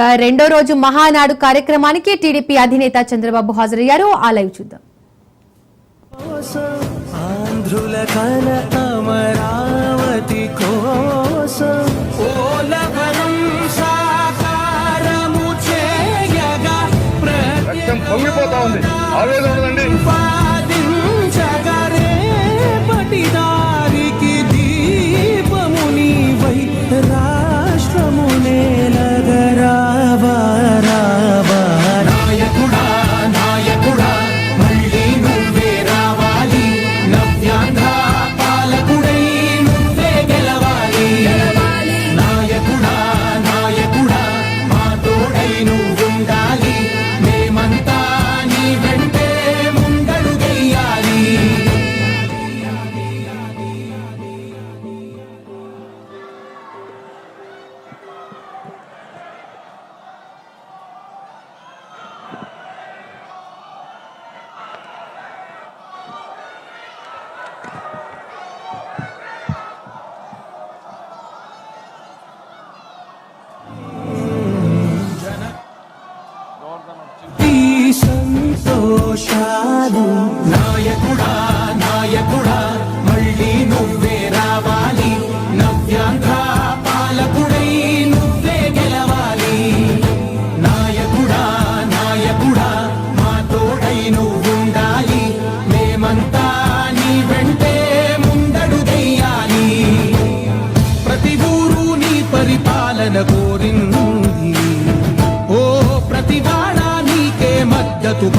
ఇక రెండో రోజు మహానాడు కార్యక్రమానికి టీడీపీ అధినేత చంద్రబాబు హాజరయ్యారు. ఆ లైవ్ చూద్దాం. ఆంధ్రుల కల అమరావతి కోసం పొంగిపోతా ఉంది. ఆవేదన ఉందండి సంతోషాలు. మద్దతు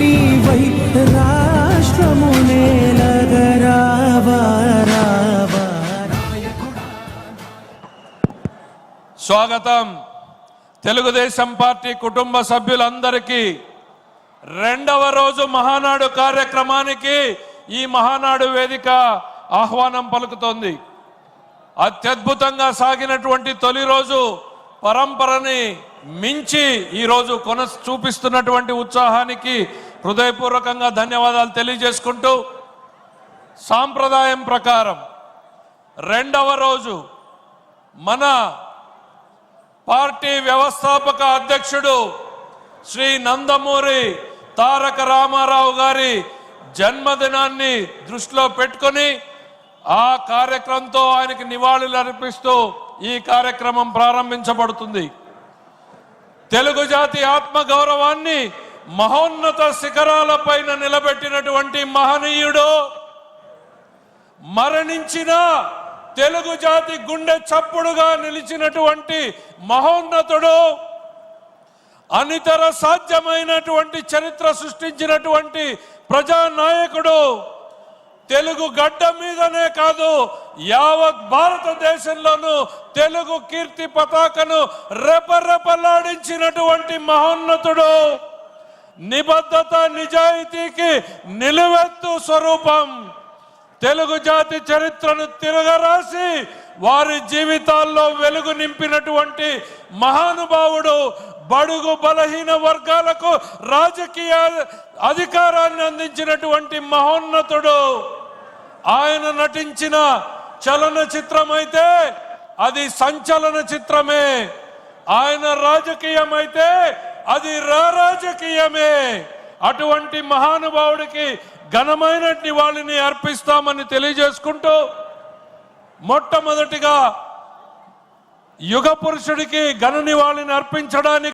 నీవై రాష్ట్రము నేలగరావా రావా స్వాగతం. తెలుగుదేశం పార్టీ కుటుంబ సభ్యులందరికీ రెండవ రోజు మహానాడు కార్యక్రమానికి ఈ మహానాడు వేదిక ఆహ్వానం పలుకుతోంది. అత్యద్భుతంగా సాగినటువంటి తొలి రోజు పరంపరని మించి ఈరోజు కొన చూపిస్తున్నటువంటి ఉత్సాహానికి హృదయపూర్వకంగా ధన్యవాదాలు తెలియజేసుకుంటూ సాంప్రదాయం ప్రకారం రెండవ రోజు మన పార్టీ వ్యవస్థాపక అధ్యక్షుడు శ్రీ నందమూరి తారక రామారావు గారి జన్మదినాన్ని దృష్టిలో పెట్టుకొని ఆ కార్యక్రమంతో ఆయనకి నివాళులు అర్పిస్తూ ఈ కార్యక్రమం ప్రారంభించబడుతుంది. తెలుగు జాతి ఆత్మ గౌరవాన్ని మహోన్నత శిఖరాలపైన నిలబెట్టినటువంటి మహనీయుడు మరణించిన తెలుగు జాతి గుండె చప్పుడుగా నిలిచినటువంటి మహోన్నతుడు అనితర సాధ్యమైనటువంటి చరిత్ర సృష్టించినటువంటి ప్రజానాయకుడు తెలుగు గడ్డ మీదనే కాదు యావత్ భారతదేశంలోనూ తెలుగు కీర్తి పతాకను రెపరెపలాడించినటువంటి మహోన్నతుడు. నిబద్ధత నిజాయితీకి నిలువెత్తు స్వరూపం. తెలుగు జాతి చరిత్రను తిరగరాసి వారి జీవితాల్లో వెలుగు నింపినటువంటి మహానుభావుడు బడుగు బలహీన వర్గాలకు రాజకీయ అధికారాన్ని అందించినటువంటి మహోన్నతుడు. ఆయన నటించిన చలన చిత్రమైతే అది సంచలన చిత్రమే ఆయన రాజకీయమైతే అది రాజకీయమే అటువంటి మహానుభావుడికి ఘనమైన నివాళిని అర్పిస్తామని తెలియజేసుకుంటూ మొట్టమొదటిగా యుగ పురుషుడికి ఘన నివాళిని అర్పించడానికి